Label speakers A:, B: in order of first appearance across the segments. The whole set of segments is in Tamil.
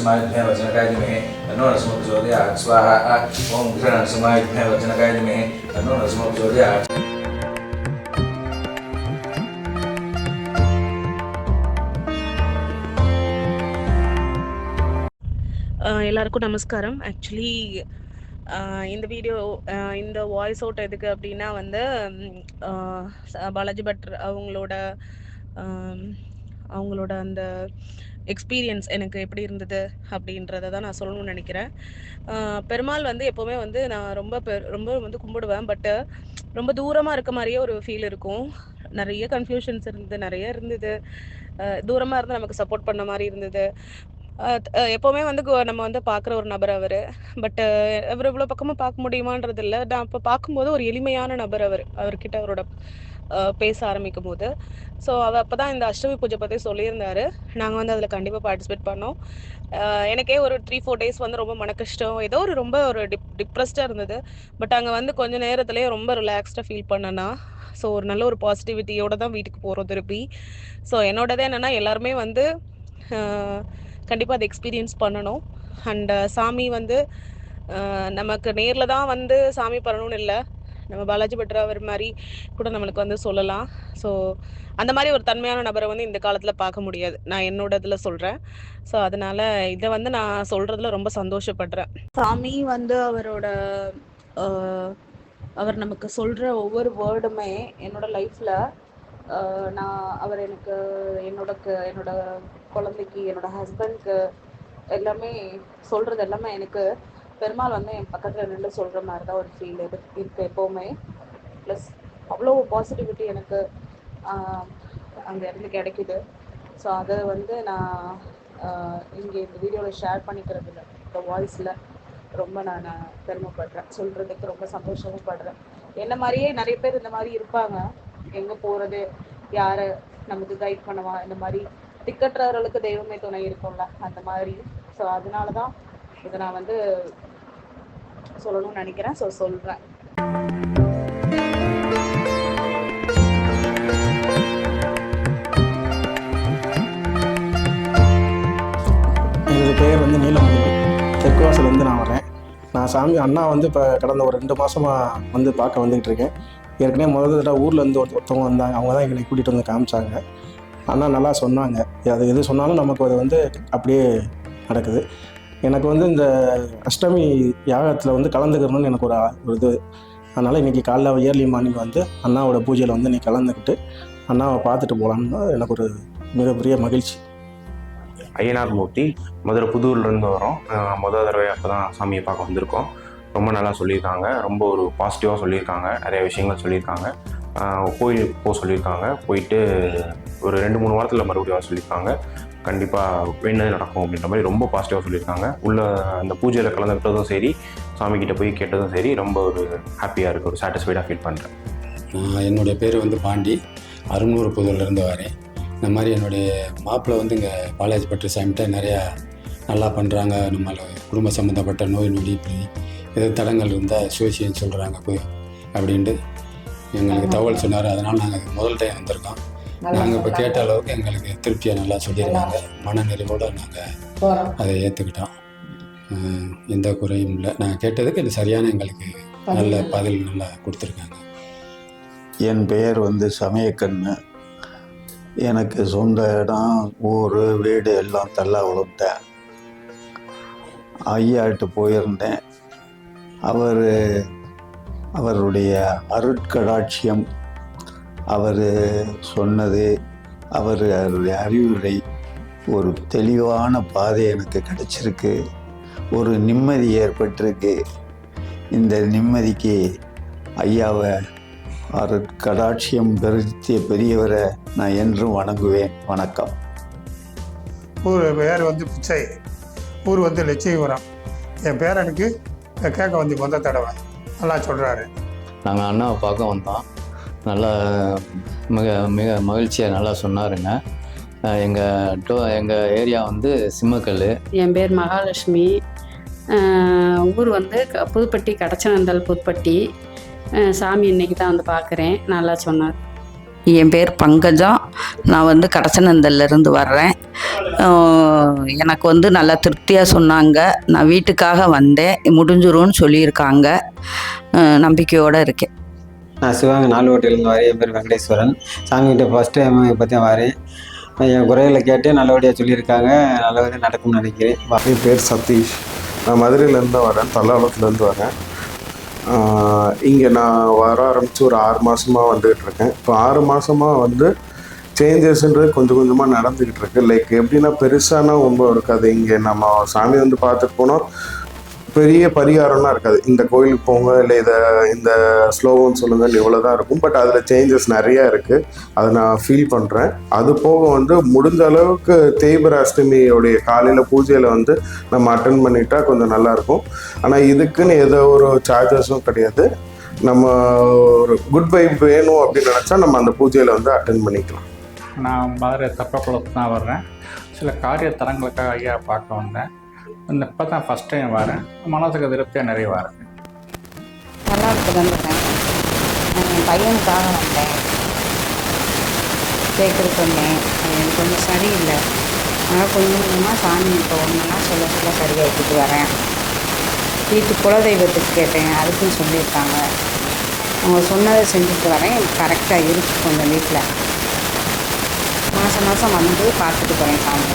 A: नरसिंहाय वचनकाय धीमहि तन्नो नरसिंह प्रचोदयात् स्वाहा ओम कृष्ण नरसिंहाय वचनकाय धीमहि तन्नो नरसिंह प्रचोदयात्
B: ஆஹ் எல்லாருக்கும் நமஸ்காரம் ஆக்சுவலி இந்த வீடியோ இந்த வாய்ஸ் அவுட் எதுக்கு அப்படின்னா வந்து ம், ஆஹ் ச- பாலாஜி பட் அவங்களோட ஆம், அவங்களோட அந்த எக்ஸ்பீரியன்ஸ் எனக்கு எப்படி இருந்தது அப்படின்றத தான் நான் சொல்லணும்னு நினைக்கிறேன். பெருமாள் வந்து எப்போவுமே வந்து நான் ரொம்ப ரொம்ப வந்து கும்பிடுவேன். பட்டு ரொம்ப தூரமாக இருக்க மாதிரியே ஒரு ஃபீல் இருக்கும். நிறைய கன்ஃபியூஷன்ஸ் இருந்தது நிறைய இருந்தது. தூரமாக இருந்து நமக்கு சப்போர்ட் பண்ண மாதிரி இருந்தது. எப்போவுமே வந்து கு- நம்ம வந்து பார்க்குற ஒரு நபர் அவர். பட் அவர் இவ்வளோ பக்கமாக பார்க்க முடியுமான்றது இல்லை நான் அப்போ பார்க்கும்போது ஒரு எளிமையான நபர் அவர் அவர்கிட்ட அவரோட பேச ஆரம்பிக்கும் போது ஸோ அவர் அப்போ தான் இந்த அஷ்டமி பூஜை பற்றி சொல்லியிருந்தாரு. நாங்கள் வந்து அதில் கண்டிப்பாக பார்ட்டிசிபேட் பண்ணோம். எனக்கே ஒரு த்ரீ ஃபோர் டேஸ் வந்து ரொம்ப மன கஷ்டம் ஏதோ ஒரு ரொம்ப ஒரு டிப் டிப்ரெஸ்டாக இருந்தது. பட் அங்கே வந்து கொஞ்ச நேரத்துலேயே ரொம்ப ரிலாக்ஸ்டாக ஃபீல் பண்ணனா ஸோ ஒரு நல்ல ஒரு பாசிட்டிவிட்டியோட தான் வீட்டுக்கு போகிறோம் திருப்பி. ஸோ என்னோடது என்னென்னா எல்லாருமே வந்து கண்டிப்பாக அதை எக்ஸ்பீரியன்ஸ் பண்ணணும். அண்ட் சாமி வந்து நமக்கு நேரில் தான் வந்து சாமி பண்ணணும்னு இல்லை. நம்ம பாலாஜி பட்ராவர் மாதிரி கூட நம்மளுக்கு வந்து சொல்லலாம். ஸோ அந்த மாதிரி ஒரு தன்மையான நபரை வந்து இந்த காலத்தில் பார்க்க முடியாது. நான் என்னோட இதில் சொல்கிறேன் ஸோ அதனால் இதை வந்து நான் சொல்கிறதுல ரொம்ப சந்தோஷப்படுறேன். சாமி வந்து அவரோட அவர் நமக்கு சொல்கிற ஒவ்வொரு வேர்டுமே என்னோட லைஃப்பில் நான் அவர் எனக்கு என்னோட க- என்னோட குழந்தைக்கு என்னோட ஹஸ்பண்ட்க்கு எல்லாமே சொல்கிறது எல்லாமே எனக்கு பெருமாள் வந்து என் பக்கத்தில் நின்று சொல்கிற மாதிரி தான் ஒரு ஃபீல் இரு இருக்குது எப்போவுமே. ப்ளஸ் அவ்வளோ பாசிட்டிவிட்டி எனக்கு அங்கே இருந்து கிடைக்குது. ஸோ அதை வந்து நான் இங்கே இந்த வீடியோவில் ஷேர் பண்ணிக்கிறதுல இந்த வாய்ஸில் ரொம்ப நான் பெருமைப்படுறேன். சொல்கிறதுக்கு ரொம்ப சந்தோஷமும் படுறேன். என்ன மாதிரியே நிறைய பேர் இந்த மாதிரி இருப்பாங்க. எங்கே போகிறது யாரை நமக்கு கைட் பண்ணுவா இந்த மாதிரி திக்கற்றவர்களுக்கு தெய்வமே துணை இருக்கும்ல அந்த மாதிரி. ஸோ அதனால தான் இதை நான் வந்து சொல்லணும்னு நினைக்கிறேன். ஸோ சொல்கிறேன்
C: எனது பெயர் வந்து நீலமணி. தெற்குவாசலேருந்து நான் வரேன் நான் சாமி அண்ணா வந்து இப்போ கடந்த ஒரு ரெண்டு மாதமாக வந்து பார்க்க வந்துக்கிட்டு இருக்கேன் ஏற்கனவே முதல் தடவை ஊர்லேருந்து ஒரு ஒருத்தவங்க வந்தாங்க. அவங்க தான் எங்களை கூட்டிகிட்டு வந்து காமிச்சாங்க. அண்ணா நல்லா சொன்னாங்க. அது எது சொன்னாலும் நமக்கு அது வந்து அப்படியே நடக்குது. எனக்கு வந்து இந்த அஷ்டமி யாகத்தில் வந்து கலந்துக்கிறணும்னு எனக்கு ஒரு ஆ- ஒரு இது. அதனால் இன்றைக்கி காலைல இயர்லி மார்னிங் வந்து அண்ணாவோட பூஜையில் வந்து இன்னைக்கு கலந்துக்கிட்டு அண்ணாவை பார்த்துட்டு போகலான்னு எனக்கு ஒரு மிகப்பெரிய மகிழ்ச்சி.
D: ஐயனார் மூர்த்தி மதுரை புதூர்லேருந்து வரோம். முதல் தடவை அப்போ தான் சாமியை பார்க்க வந்திருக்கோம். ரொம்ப நல்லா சொல்லியிருக்காங்க. ரொம்ப ஒரு பாசிட்டிவாக சொல்லியிருக்காங்க. நிறைய விஷயங்கள் சொல்லியிருக்காங்க. கோயிலுக்கு போக சொல்லியிருக்காங்க. போயிட்டு ஒரு ரெண்டு மூணு வாரத்தில் மறுபடியும் வர சொல்லியிருக்காங்க. கண்டிப்பாக வேண்டது நடக்கும் அப்படின்ற மாதிரி ரொம்ப பாசிட்டிவாக சொல்லியிருக்காங்க. உள்ள அந்த பூஜையில் கலந்துக்கிட்டதும் சரி சாமிக்கிட்ட போய் கேட்டதும் சரி ரொம்ப ஒரு ஹாப்பியாக இருக்குது ஒரு சாட்டிஸ்ஃபைடாக ஃபீல் பண்ணுறேன்
E: என்னுடைய பேர் வந்து பாண்டி. அருணூர் புதூர்லேருந்து வரேன். இந்த மாதிரி என்னுடைய மாப்பிள்ளை வந்து இங்கே பாலாஜி பட்டு சாமிகிட்ட நிறையா நல்லா பண்ணுறாங்க நம்மளை குடும்ப சம்மந்தப்பட்ட நோய் நொடி இப்படி எது தடங்கள் இருந்தால் சுயசின்னு சொல்கிறாங்க போய் அப்படின்ட்டு. எங்களுக்கு தகவல் சொன்னார். அதனால் நாங்கள் முதல் டைம் வந்திருக்கோம் நாங்கள் இப்போ கேட்ட அளவுக்கு எங்களுக்கு திருப்தியாக நல்லா சொல்லியிருக்காங்க மனநிறைவோடு நாங்கள் அதை ஏற்றுக்கிட்டோம் எந்த குறையும் இல்லை. நாங்கள் கேட்டதுக்கு இது சரியான எங்களுக்கு நல்ல பதில் நல்லா கொடுத்துருக்காங்க.
F: என் பெயர் வந்து சமயக்கண்ணு. எனக்கு சொந்த இடம் ஊர் வீடு எல்லாம் தள்ளா விழுந்தேன் ஐயாட்டு போயிருந்தேன். அவர் அவருடைய அருட்கடாட்சியம் அவர் சொன்னது அவர் அவருடைய அறிவுரை ஒரு தெளிவான பாதை எனக்கு கிடைச்சிருக்கு. ஒரு நிம்மதி ஏற்பட்டிருக்கு. இந்த நிம்மதிக்கு ஐயாவை அருட்கடாட்சியம் கடாட்சியம் பெருத்திய பெரியவரை நான் என்றும் வணங்குவேன். வணக்கம்.
G: ஊர் பேர் வந்து பிச்சை. ஊர் வந்து லட்சியபுரம் என் பேரனுக்கு கேட்க வந்து வந்த தடவை. நல்லா சொல்கிறாரு
H: நாங்கள் அண்ணாவை பார்க்க வந்தோம். நல்லா மிக மிக மகிழ்ச்சியாக நல்லா சொன்னாருங்க. எங்கள் டோ எங்கள் ஏரியா வந்து சிம்மக்கல்
I: என் பேர் மகாலட்சுமி. ஊர் வந்து க- புதுப்பட்டி கடச்சனந்தல் புதுப்பட்டி. சாமி இன்னைக்கு தான் வந்து பார்க்குறேன். நல்லா சொன்னார்.
J: என் பேர் பங்கஜம் நான் வந்து கடச்சனந்தல்லேருந்து வர்றேன். எனக்கு வந்து நல்லா திருப்தியாக சொன்னாங்க. நான் வீட்டுக்காக வந்தேன். முடிஞ்சிரும்னு சொல்லியிருக்காங்க. நம்பிக்கையோடு இருக்கேன்.
K: நான் சிவகங்கை நாலு ஹோட்டலேருந்து வரேன் என் பேர் வெங்கடேஸ்வரன். சாமிகிட்ட ஃபஸ்ட் டைம் தான் வரேன். என் குறைகளை கேட்டு நல்லபடியாக சொல்லியிருக்காங்க. நல்லபடியாக நடக்கும்னு நினைக்கிறேன்.
L: என் பேர் சதீஷ். நான் மதுரையிலேருந்து தான் வரேன். தல்லாளத்துலேருந்து வரேன். இங்கே நான் வர ஆரம்பித்து ஒரு ஆறு மாதமாக வந்துகிட்டு இருக்கேன். இப்போ ஆறு மாதமாக வந்து சேஞ்சஸ்ன்றது கொஞ்சம் கொஞ்சமாக நடந்துக்கிட்டு இருக்கு லைக் எப்படின்னா பெருசானா ரொம்ப இருக்காது. இங்கே நம்ம சாமி வந்து பார்த்துட்டு போனோம். பெரிய பரிகாரம்லாம் இருக்காது. இந்த கோயிலுக்கு போங்க இல்லை இதை இந்த ஸ்லோகம் சொல்லுங்கள் இவ்வளோ தான் இருக்கும். பட் அதில் சேஞ்சஸ் நிறையா இருக்குது அதை நான் ஃபீல் பண்ணுறேன் அது போக வந்து முடிஞ்ச அளவுக்கு தேய்பிர அஷ்டமியோடைய காலையில் பூஜையில் வந்து நம்ம அட்டன் பண்ணிட்டா கொஞ்சம் நல்லாயிருக்கும் ஆனால் இதுக்குன்னு எதோ ஒரு சார்ஜஸும் கிடையாது. நம்ம ஒரு குட் வைப் வேணும் அப்படின்னு நினச்சா நம்ம அந்த பூஜையில் வந்து அட்டன் பண்ணிக்கலாம்.
M: நான் மதுரை தப்பக்குளத்து தான் வர்றேன். சில காரிய தரங்களுக்காக ஐயா பார்க்க வந்தேன். இந்த இப்போ தான் ஃபஸ்ட் டைம் வரேன். மனதுக்கு திருப்தியாக நிறைய வரேன்
I: நல்லா வரேன் என் பையனுக்காக வந்தேன். கேட்குறதுக்கு வந்தேன் எனக்கு கொஞ்சம் சரியில்லை. அதனால் கொஞ்சம் கொஞ்சமாக சாமி இப்போ ஒன்றுனா சொல்ல சொல்ல சரியாகிட்டு வரேன். வீட்டு குலதெய்வத்துக்கு கேட்டேன். அதுக்கும் சொல்லியிருக்காங்க. அவங்க சொன்னதை செஞ்சுட்டு வரேன். கரெக்டாக இருக்குது கொஞ்சம் வீட்டில் மாதம் மாதம் வந்து பார்த்துட்டு போகிறேன் சாமி.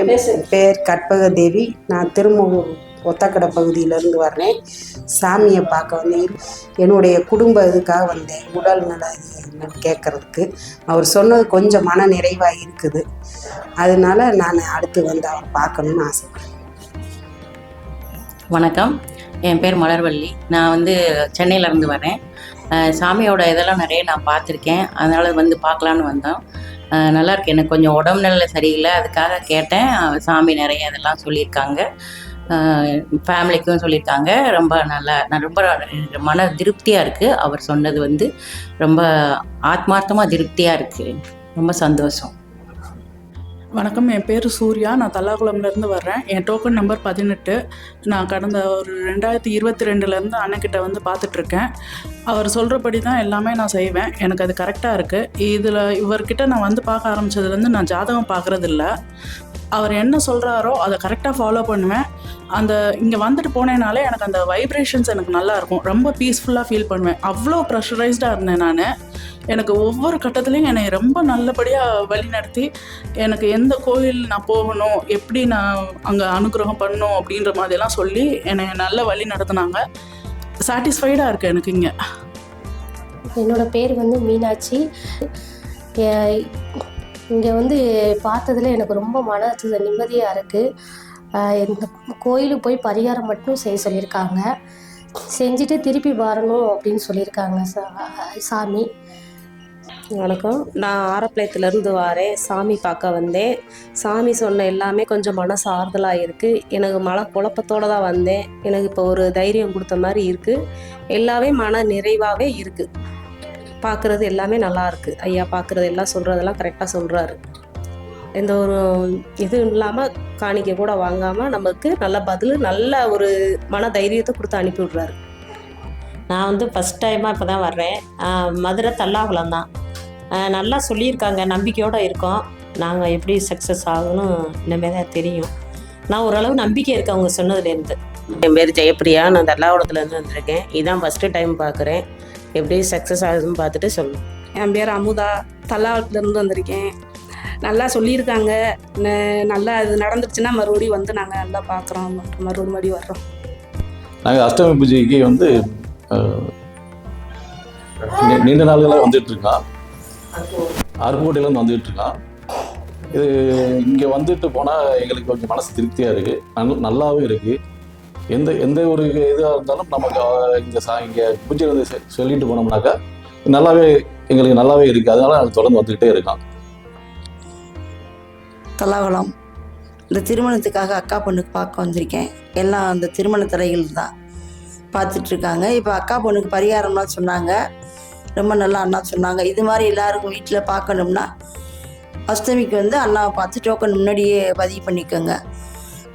N: என் பேர் கற்பக தேவி நான் திருமூர் ஒத்தக்கடை பகுதியிலேருந்து வர்றேன். சாமியை பார்க்க வந்தேன். என்னுடைய குடும்ப இதுக்காக வந்தேன். உடல் நல என்னன்னு கேட்குறதுக்கு. அவர் சொன்னது கொஞ்சம் மன நிறைவாக இருக்குது. அதனால நான் அடுத்து வந்து அவர் பார்க்கணுன்னு ஆசைப்படுறேன்.
J: வணக்கம். என் பேர் மலர்வள்ளி. நான் வந்து சென்னையிலேருந்து வரேன் சாமியோட இதெல்லாம் நிறைய நான் பார்த்துருக்கேன். அதனால் வந்து பார்க்கலான்னு வந்தோம். நல்லா இருக்கு. எனக்கு கொஞ்சம் உடம்பு நிலை சரியில்லை. அதுக்காக கேட்டேன். சாமி நிறைய இதெல்லாம் சொல்லியிருக்காங்க. ஃபேமிலிக்கும் சொல்லியிருக்காங்க. ரொம்ப நல்லா நான் ரொம்ப மன திருப்தியாக இருக்குது அவர் சொன்னது வந்து ரொம்ப ஆத்மார்த்தமாக திருப்தியாக இருக்குது ரொம்ப சந்தோஷம்.
O: வணக்கம் என் பேர் சூர்யா. நான் தல்லாகுளம்லேருந்து வர்றேன். என் டோக்கன் நம்பர் பதினெட்டு. நான் கடந்த ஒரு ரெண்டாயிரத்தி இருபத்தி ரெண்டுலேருந்து அண்ணக்கிட்ட வந்து பார்த்துட்ருக்கேன் அவர் சொல்கிறபடி தான் எல்லாமே நான் செய்வேன். எனக்கு அது கரெக்டாக இருக்குது இதில் இவர்கிட்ட நான் வந்து பார்க்க ஆரம்பித்ததுலேருந்து நான் ஜாதகம் பார்க்குறதில்ல அவர் என்ன சொல்கிறாரோ அதை கரெக்டாக ஃபாலோ பண்ணுவேன். அந்த இங்கே வந்துட்டு போனேனாலே எனக்கு அந்த வைப்ரேஷன்ஸ் எனக்கு நல்லாயிருக்கும் ரொம்ப பீஸ்ஃபுல்லாக ஃபீல் பண்ணுவேன். அவ்வளோ ப்ரெஷரைஸ்டாக இருந்தேன் நான். எனக்கு ஒவ்வொரு கட்டத்துலேயும் என்னை ரொம்ப நல்லபடியாக வழி நடத்தி எனக்கு எந்த கோயில் நான் போகணும் எப்படி நான் அங்கே அனுகிரகம் பண்ணணும் அப்படின்ற மாதிரிலாம் சொல்லி என்னை நல்ல வழி நடத்துனாங்க சாட்டிஸ்ஃபைடாக இருக்குது எனக்கு இங்கே.
P: என்னோடய பேர் வந்து மீனாட்சி. இங்கே வந்து பார்த்ததுல எனக்கு ரொம்ப மன நிம்மதியாக இருக்குது இந்த கோயிலுக்கு போய் பரிகாரம் மட்டும் செய்ய சொல்லியிருக்காங்க. செஞ்சுட்டு திருப்பி வரணும் அப்படின்னு சொல்லியிருக்காங்க சா- சாமி.
N: வணக்கம். நான் ஆரப்பாளையத்துலேருந்து வரேன். சாமி பார்க்க வந்தேன். சாமி சொன்ன எல்லாமே கொஞ்சம் மனசு ஆறுதலாக இருக்குது எனக்கு மன குழப்பத்தோடு தான் வந்தேன். எனக்கு இப்போ ஒரு தைரியம் கொடுத்த மாதிரி இருக்குது எல்லாமே மன நிறைவாகவே இருக்குது பார்க்குறது எல்லாமே நல்லா இருக்குது ஐயா பார்க்குறது எல்லாம் சொல்கிறதெல்லாம் கரெக்டாக சொல்கிறாரு எந்த ஒரு இதுவும் இல்லாமல் காணிக்கை கூட வாங்காமல் நமக்கு நல்ல பதில் நல்ல ஒரு மன தைரியத்தை கொடுத்து அனுப்பி விட்றாரு.
Q: நான் வந்து ஃபஸ்ட் டைமாக இப்போ தான் வர்றேன். மதுரை தல்லாகுளம் தான். நல்லா சொல்லியிருக்காங்க நம்பிக்கையோடு இருக்கோம். நாங்கள் எப்படி சக்ஸஸ் ஆகணும் இனிமேல் தான் தெரியும். நான் ஓரளவு நம்பிக்கை இருக்கு அவங்க சொன்னதுலேருந்து.
N: என் பேர் ஜெயப்பிரியா. நான் தல்லாகுளத்துலேருந்து வந்திருக்கேன். இதான் ஃபஸ்ட்டு டைம் பார்க்குறேன். எப்படி சக்ஸஸ் ஆகுதுன்னு பார்த்துட்டு சொல்லணும்
B: என் பேர் அமுதா தல்லாவத்துலேருந்து வந்திருக்கேன். நல்லா சொல்லியிருக்காங்க. நல்லா இது நடந்துருச்சுன்னா மறுபடியும் வந்து நாங்கள் நல்லா பார்க்குறோம் மறுபடியும் மறுபடியும் வர்றோம்.
R: நாங்கள் அஷ்டமி பூஜைக்கு வந்து நீண்ட நாள்களாக வந்துட்டு இருக்கோம் அருப்புக்கோட்டையிலேருந்து வந்துட்டு இருக்கோம் இது இங்கே வந்துட்டு போனால் எங்களுக்கு கொஞ்சம் மனசு திருப்தியாக இருக்குது நல் நல்லாவே இருக்குது எந்த எந்த ஒரு இதாக இருந்தாலும் நமக்கு இங்கே சா இங்கே பூஜை வந்து செ- சொல்லிட்டு போனோம்னாக்கா நல்லாவே எங்களுக்கு நல்லாவே இருக்குது அதனால நாங்கள் தொடர்ந்து வந்துக்கிட்டே இருக்கோம்
S: தலாகலம் இந்த திருமணத்துக்காக அக்கா பொண்ணுக்கு பார்க்க வந்திருக்கேன். எல்லாம் அந்த திருமண தடைகள் தான் பார்த்துட்ருக்காங்க. இப்போ அக்கா பொண்ணுக்கு பரிகாரம்லாம் சொன்னாங்க. ரொம்ப நல்லா அண்ணா சொன்னாங்க. இது மாதிரி எல்லாருக்கும் வீட்டில் பார்க்கணும்னா அஷ்டமிக்கு வந்து அண்ணாவை பார்த்து டோக்கன் முன்னாடியே பதிவு பண்ணிக்கோங்க.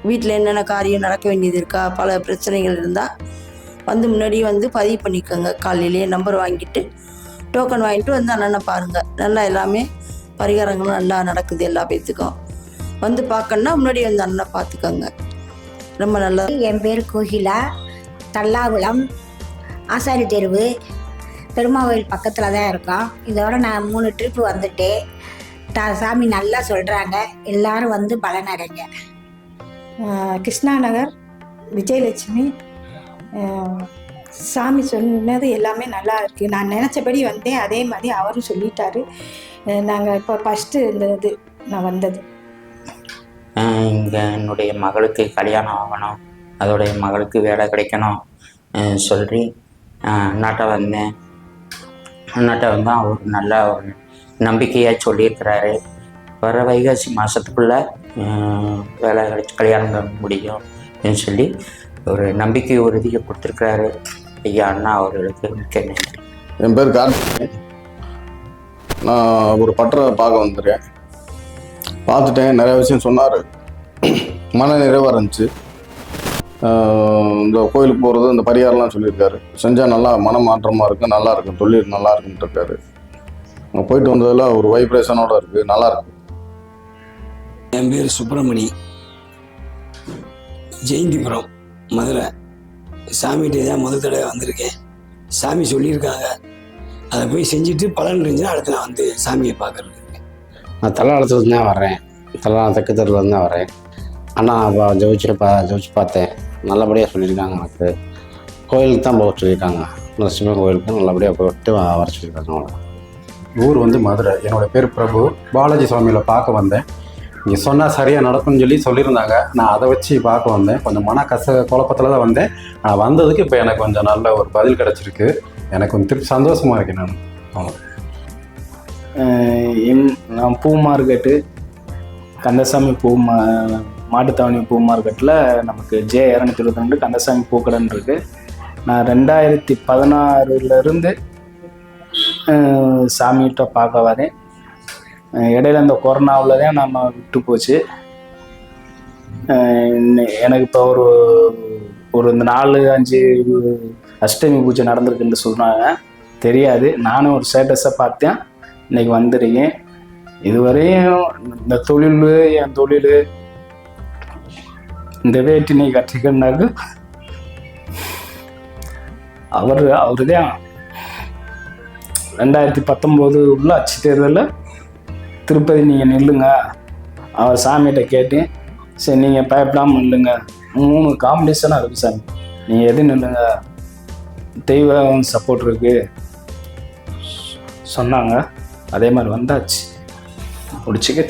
S: வீட்டில் என்னென்ன காரியம் நடக்க வேண்டியது இருக்கா பல பிரச்சனைகள் இருந்தால் வந்து முன்னாடியே வந்து பதிவு பண்ணிக்கோங்க. காலையிலேயே நம்பர் வாங்கிட்டு டோக்கன் வாங்கிட்டு வந்து அண்ணனை பாருங்கள் நல்லா எல்லாமே பரிகாரங்களும் நல்லா நடக்குது எல்லா பேத்துக்கும். வந்து பார்க்கணுன்னா முன்னாடி வந்து அண்ணனை பார்த்துக்கோங்க. ரொம்ப நல்லா
T: என் பேர் கோகிலா. தல்லாகுளம். ஆசாரி தெருவு. பெருமாவில் பக்கத்தில் தான் இருக்கோம். இதோட நான் மூணு ட்ரிப்பு வந்துட்டேன். சாமி நல்லா சொல்கிறாங்க எல்லாரும் வந்து பலனடைங்க
U: கிருஷ்ணா நகர் விஜயலட்சுமி சாமி சொன்னது எல்லாமே நல்லா இருக்குது நான் நினச்சபடி வந்தேன். அதே மாதிரி அவரும் சொல்லிட்டாரு. நாங்கள் இப்போ ஃபஸ்ட்டு இந்த இது நான் வந்தது.
V: இங்கே என்னுடைய மகளுக்கு கல்யாணம் ஆகணும். அதோடைய மகளுக்கு வேலை கிடைக்கணும். சொல்லி அண்ணாட்ட வந்தேன். அண்ணாட்ட வந்து அவர் நல்லா நம்பிக்கையாக சொல்லியிருக்கிறாரு. வர வைகாசி மாதத்துக்குள்ளே வேலை கிடைச்சி கல்யாணம் பண்ண முடியும் அப்படின்னு சொல்லி ஒரு நம்பிக்கை உறுதியை கொடுத்துருக்கிறாரு ஐயா அண்ணா அவர்களுக்கு மிக்க நன்றி.
W: என் பேர் கார்த்திக் நான் ஒரு பற்ற பார்க்க வந்திருக்கேன். பார்த்துட்டேன் நிறைய விஷயம் சொன்னார். மன நிறைவாக இருந்துச்சு. இந்த கோயிலுக்கு போகிறது இந்த பரிகாரம்லாம் சொல்லியிருக்காரு. செஞ்சால் நல்லா மன மாற்றமாக இருக்குது நல்லா இருக்கும் தொழில் நல்லா இருக்குன்ட்டு இருக்காரு. போயிட்டு வந்ததில் ஒரு வைப்ரேஷனோட இருக்குது நல்லா இருக்கு.
X: என் பேர் சுப்பிரமணி. ஜெயந்திபுரம் மதுரை. சாமிகிட்ட தான் முதல் தடவை வந்திருக்கேன். சாமி சொல்லியிருக்காங்க. அதை போய் செஞ்சுட்டு பலன் இருந்துச்சுன்னா அடுத்து நான் வந்து சாமியை பார்க்கறது
J: நான் தல்லாளத்துலேருந்து தான் வர்றேன். தல்லாளம் தெற்கு தெருவுலேருந்து தான் வரேன் அண்ணா அப்போ ஜெயிச்சு பா ஜெயிச்சு பார்த்தேன். நல்லபடியாக சொல்லியிருக்காங்க எனக்கு. கோயிலுக்கு தான் போக சொல்லியிருக்காங்க. நரசிம்ம கோயிலுக்கு நல்லபடியாக போயிட்டு வர சொல்லியிருக்காங்க
Y: ஊர் வந்து மதுரை. என்னோட பேர் பிரபு. பாலாஜி சுவாமியில் பார்க்க வந்தேன். நீங்கள் சொன்னால் சரியாக நடக்கும்னு சொல்லி சொல்லியிருந்தாங்க. நான் அதை வச்சு பார்க்க வந்தேன். கொஞ்சம் மன கச குழப்பத்தில் தான் வந்தேன். நான் வந்ததுக்கு இப்போ எனக்கு கொஞ்சம் நல்ல ஒரு பதில் கிடச்சிருக்கு. எனக்கு கொஞ்சம் திருப்பி சந்தோஷமாக இருக்கேன் நான். அவ்வளோ
Z: எம் நான் பூ மார்க்கெட்டு கந்தசாமி பூ மா மாட்டுத்தாவணி பூ மார்க்கெட்டில் நமக்கு ஜே இரநூத்தி இருபத்தி ரெண்டு கந்தசாமி பூக்கடன் இருக்குது நான் ரெண்டாயிரத்தி பதினாறுலேருந்து சாமிகிட்ட பார்க்க வரேன். இடையில இந்த கொரோனாவில் தான் நம்ம விட்டு போச்சு. எனக்கு இப்போ ஒரு ஒரு இந்த நாலு அஞ்சு அஷ்டமி பூஜை நடந்திருக்குன்னு சொல்கிறாங்க தெரியாது. நானும் ஒரு ஸ்டேட்டஸை பார்த்தேன். இன்னைக்கு வந்திருக்கேன். இதுவரையும் இந்த தொழில் என் தொழில் இந்த வேட்டி நீ கட்டிக்கனாக்கு அவர் அவர் தான் ரெண்டாயிரத்தி பத்தொம்போது உள்ள அச்சு தேர்தலில் திருப்பதி நீங்கள் நில்லுங்க. அவர் சாமிகிட்ட கேட்டு சரி நீங்கள் பயப்படாமல் நில்லுங்க. மூணு காம்படிஷனாக இருக்குது சாமி. நீங்கள் எது நில்லுங்க? தெய்வம் சப்போர்ட் இருக்கு. சொன்னாங்க. அதே மாதிரி வந்தாச்சு. பிடிச்சிக்க